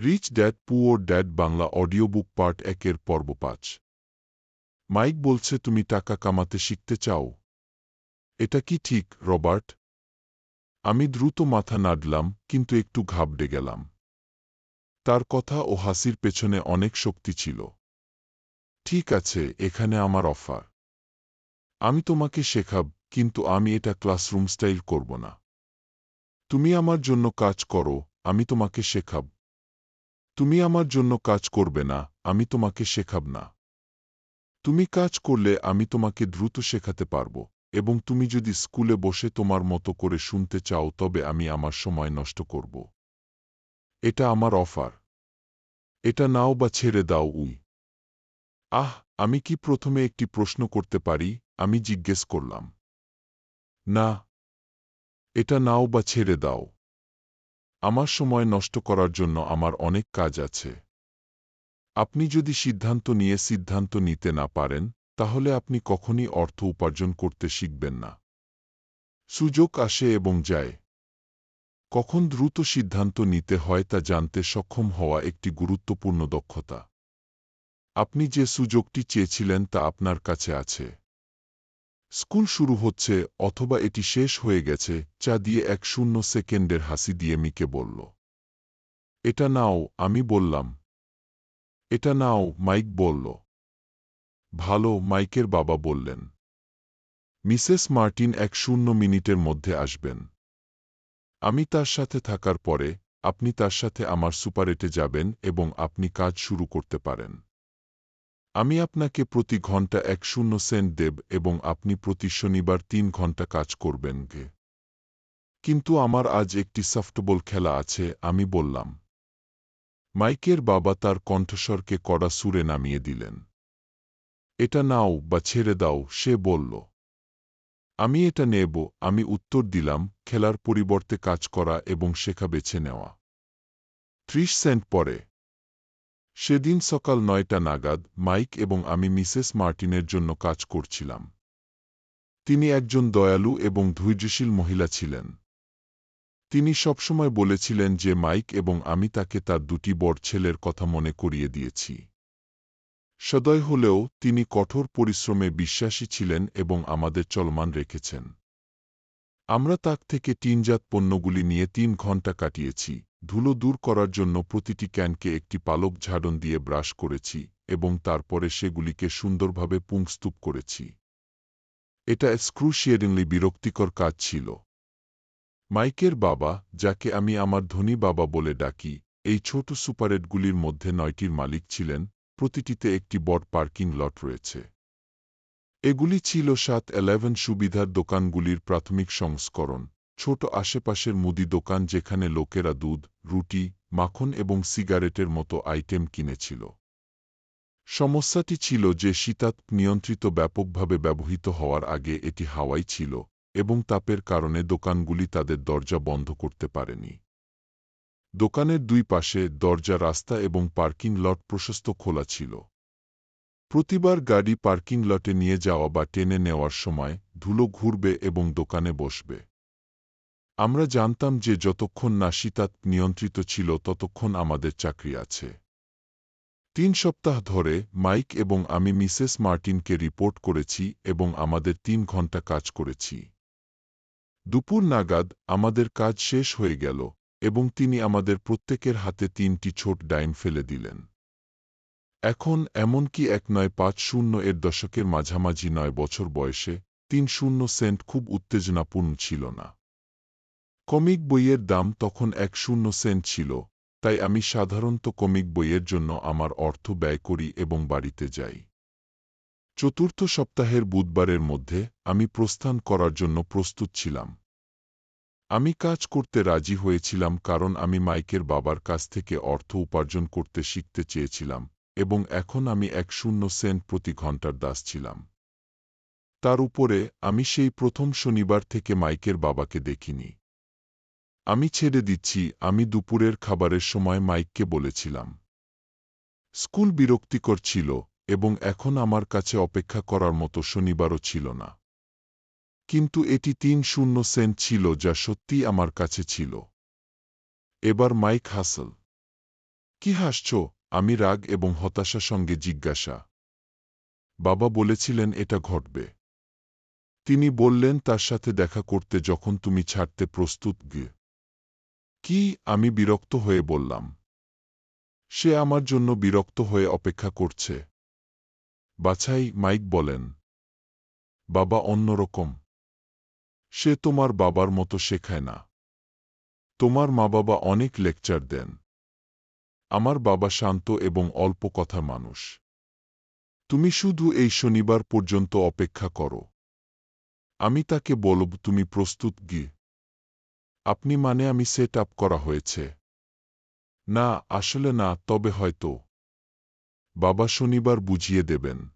Rich dad poor dad Bangla audio book part একের পর্ব পাঁচ। মাইক বলছে, তুমি টাকা কামাতে শিখতে চাও? এটা কি ঠিক, রবার্ট? আমি দ্রুত মাথা নাড়লাম, কিন্তু একটু ঘাবড়ে গেলাম। তার কথা ও হাসির পেছনে অনেক শক্তি ছিল। ঠিক আছে, এখানে আমার অফার। আমি তোমাকে শেখাব, কিন্তু আমি এটা ক্লাসরুম স্টাইল করব না। তুমি আমার জন্য কাজ করো, আমি তোমাকে শেখাব। তুমি আমার জন্য কাজ করবে না, আমি তোমাকে শেখাব না। তুমি কাজ করলে আমি তোমাকে দ্রুত শেখাতে পারব, এবং তুমি যদি স্কুলে বসে তোমার মতো করে শুনতে চাও, তবে আমি আমার সময় নষ্ট করব। এটা আমার অফার। এটা নাও বা ছেড়ে দাও উই আহ, আমি কি প্রথমে একটি প্রশ্ন করতে পারি? আমি জিজ্ঞেস করলাম। না। এটা নাও বা ছেড়ে দাও। আমার সময় নষ্ট করার জন্য আমার অনেক কাজ আছে। আপনি যদি সিদ্ধান্ত নিয়ে সিদ্ধান্ত নিতে না পারেন, তাহলে আপনি কখনই অর্থ উপার্জন করতে শিখবেন না। সুযোগ আসে এবং যায়। কখন দ্রুত সিদ্ধান্ত নিতে হয় তা জানতে সক্ষম হওয়া একটি গুরুত্বপূর্ণ দক্ষতা। আপনি যে সুযোগটি চেয়েছিলেন তা আপনার কাছে আছে। স্কুল শুরু হচ্ছে অথবা এটি শেষ হয়ে গেছে, চা দিয়ে এক শূন্য সেকেন্ডের হাসি দিয়ে মিকে বলল, এটা নাও, আমি বললাম। এটা নাও, মাইক বলল। ভালো, মাইকের বাবা বললেন। মিসেস মার্টিন এক শূন্য মিনিটের মধ্যে আসবেন। আমি তার সাথে থাকার পরে, আপনি তার সাথে আমার সুপারেটে যাবেন এবং আপনি কাজ শুরু করতে পারেন। আমি আপনাকে প্রতি ঘণ্টা এক শূন্য সেন্ট দেব এবং আপনি প্রতি শনিবার তিন ঘণ্টা কাজ করবেন গে। কিন্তু আমার আজ একটি সফটবল খেলা আছে, আমি বললাম। মাইকের বাবা তার কণ্ঠস্বরকে কড়া সুরে নামিয়ে দিলেন। এটা নাও বা ছেড়ে দাও, সে বলল। আমি এটা নেব, আমি উত্তর দিলাম, খেলার পরিবর্তে কাজ করা এবং শেখা বেছে নেওয়া। ত্রিশ সেন্ট পরে। সেদিন সকাল নয়টা নাগাদ মাইক এবং আমি মিসেস মার্টিনের জন্য কাজ করছিলাম। তিনি একজন দয়ালু এবং ধৈর্যশীল মহিলা ছিলেন। তিনি সবসময় বলেছিলেন যে মাইক এবং আমি তাকে তার দুটি বড় ছেলের কথা মনে করিয়ে দিয়েছি। সদয় হলেও তিনি কঠোর পরিশ্রমে বিশ্বাসী ছিলেন এবং আমাদের চলমান রেখেছেন। আমরা তাক থেকে টিনজাত পণ্যগুলি নিয়ে তিন ঘণ্টা কাটিয়েছি। ধুলো দূর করার জন্য প্রতিটি ক্যানকে একটি পালক ঝাড়ন দিয়ে ব্রাশ করেছি এবং তারপরে সেগুলিকে সুন্দরভাবে পুংস্তূপ করেছি। এটা স্ক্রুশিয়ারিংলি বিরক্তিকর কাজ ছিল। মাইকের বাবা, যাকে আমি আমার ধনী বাবা বলে ডাকি, এই ছোট সুপারেটগুলির মধ্যে নয়টির মালিক ছিলেন, প্রতিটিতে একটি বড় পার্কিং লট রয়েছে। এগুলি ছিল সাত এলেভেন সুবিধার দোকানগুলির প্রাথমিক সংস্করণ। ছোট আশেপাশের মুদি দোকান যেখানে লোকেরা দুধ, রুটি, মাখন এবং সিগারেটের মতো আইটেম কিনেছিল। সমস্যাটি ছিল যে শীতাত নিয়ন্ত্রিত ব্যাপকভাবে ব্যবহৃত হওয়ার আগে এটি হাওয়াই ছিল এবং তাপের কারণে দোকানগুলি তাদের দরজা বন্ধ করতে পারেনি। দোকানের দুই পাশে দরজা রাস্তা এবং পার্কিং লট প্রশস্ত খোলা ছিল। প্রতিবার গাড়ি পার্কিং লটে নিয়ে যাওয়া বা টেনে নেওয়ার সময় ধুলো ঘুরবে এবং দোকানে বসবে। আমরা জানতাম যে যতক্ষণ না শীতাত নিয়ন্ত্রিত ছিল, ততক্ষণ আমাদের চাকরি আছে। তিন সপ্তাহ ধরে মাইক এবং আমি মিসেস মার্টিনকে রিপোর্ট করেছি এবং আমাদের তিন ঘণ্টা কাজ করেছি। দুপুর নাগাদ আমাদের কাজ শেষ হয়ে গেল এবং তিনি আমাদের প্রত্যেকের হাতে তিনটি ছোট ডাইন ফেলে দিলেন। এখন এমনকি এক নয় পাঁচ শূন্য এর দশকের মাঝামাঝি নয় বছর বয়সে তিন শূন্য সেন্ট খুব উত্তেজনাপূর্ণ ছিল না। কমিক বইয়ের দাম তখন এক শূন্য সেন্ট ছিল, তাই আমি সাধারণত কমিক বইয়ের জন্য আমার অর্থ ব্যয় করি এবং বাড়িতে যাই। চতুর্থ সপ্তাহের বুধবারের মধ্যে আমি প্রস্থান করার জন্য প্রস্তুত ছিলাম। আমি কাজ করতে রাজি হয়েছিলাম কারণ আমি মাইকের বাবার কাছ থেকে অর্থ উপার্জন করতে শিখতে চেয়েছিলাম এবং এখন আমি এক শূন্য সেন্ট প্রতি ঘণ্টার দাস ছিলাম। তার উপরে আমি সেই প্রথম শনিবার থেকে মাইকের বাবাকে দেখিনি। আমি ছেড়ে দিচ্ছি, আমি দুপুরের খাবারের সময় মাইককে বলেছিলাম। স্কুল বিরক্তিকর ছিল এবং এখন আমার কাছে অপেক্ষা করার মতো শনিবারও ছিল না। কিন্তু এটি তিন শূন্য সেন্ট ছিল যা সত্যিই আমার কাছে ছিল। এবার মাইক হাসল। কি হাসছ? আমি রাগ এবং হতাশা সঙ্গে জিজ্ঞাসা। বাবা বলেছিলেন, এটা ঘটবে। তিনি বললেন, তার সাথে দেখা করতে যখন তুমি ছাড়তে প্রস্তুত গে। কি আমি বিরক্ত হয়ে বললাম? সে আমার জন্য বিরক্ত হয়ে অপেক্ষা করছে। বাছাই মাইক বলেন, বাবা অন্যরকম সে তোমার বাবার মতো শেখায় না। তোমার মা বাবা অনেক লেকচার দেন। আমার বাবা শান্ত এবং অল্প কথা মানুষ। তুমি শুধু এই শনিবার পর্যন্ত অপেক্ষা করো। আমি তাকে বলব, তুমি প্রস্তুত গি আপনি মানে আমি সেট আপ করা হয়েছে। না, আসলে না, তবে হয়তো। বাবা শনিবার বুঝিয়ে দেবেন।